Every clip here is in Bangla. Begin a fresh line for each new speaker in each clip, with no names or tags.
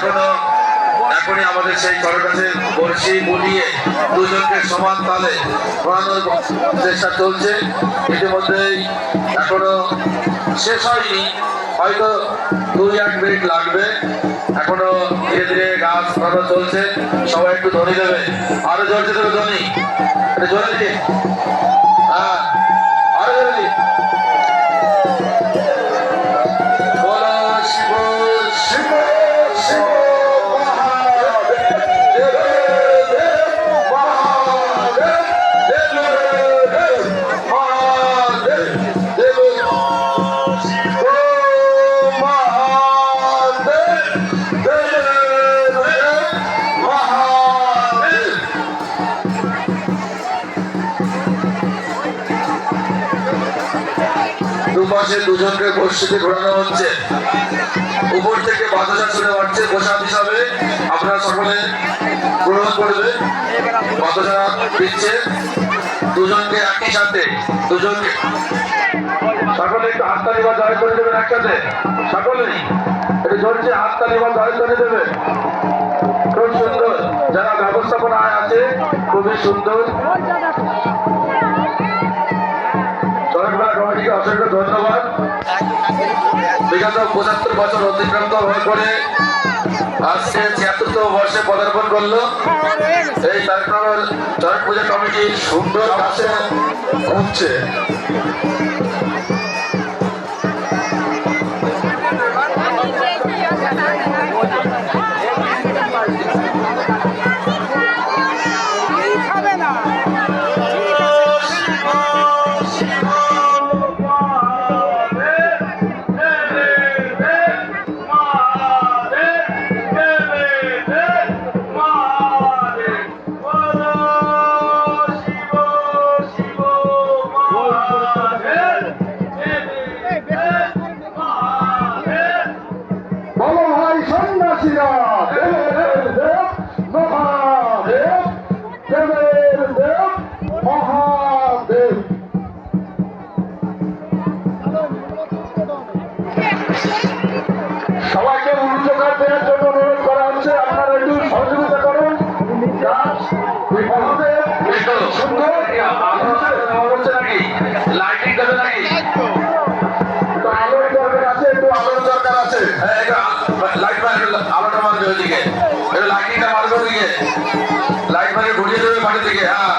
এখনও এখনই আমাদের সেই কাছে বড়শি বুলিয়ে দুজনকে সমান তালে ঘোরানোর চেষ্টা চলছে। ইতিমধ্যেই এখনও শেষ হয়নি। হয়তো দুই, এক মিনিট লাগবে। এখনও ধীরে ধীরে গাছ ঘোরানো চলছে। সবাই একটু ধনী দেবে। আরও জ্বলছে দেবে ধ্বনি। এটা জ্বলে হ্যাঁ। দুপাশে দুজনকে বর্ষিতে ঘোরানো হচ্ছে। উপর থেকে বাতাসা শুনে পাচ্ছে পোশাক হিসাবে। আপনারা সকলে গ্রহণ করবে বাতাসা দিচ্ছে। দুজনকে একই সাথে, দুজনকে। সকলে একটু হাততালি বা জয় করে দেবেন একসাথে। সকলেই একটু জোরছে হাততালি বা জয় করে দেবে খুব সুন্দর। যারা ব্যবস্থাপনায় আছে, খুবই সুন্দর। চরকবেলা কমিটিকে অসংখ্য ধন্যবাদ। বিগত পঁচাত্তর বছর অতিক্রান্ত হয়ে করে আজকে ছিয়াত্তরতম বর্ষে পদার্পণ করল। এই তারপর পূজা কমিটি সুন্দর কাছে ঘুরছে
খাবে
করা হচ্ছে। আপনারা একটু সহযোগিতা করুন। সুন্দর। আলোর দরকার আছে একটু আলোর দরকার আছে
লাইট আলোটা মারবে ওইদিকে লাইটিংটা মারবে ওইদিকে লাইট মারে ঘুরিয়ে দেবে বাড়ির দিকে হ্যাঁ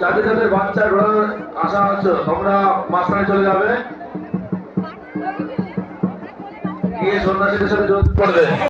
যাদের যাদের বাচ্চা ঘোরানোর আশা আছে তোমরা মাঝখানে চলে যাবে। গিয়ে সন্ন্যাসীদের সাথে যোগ করবে।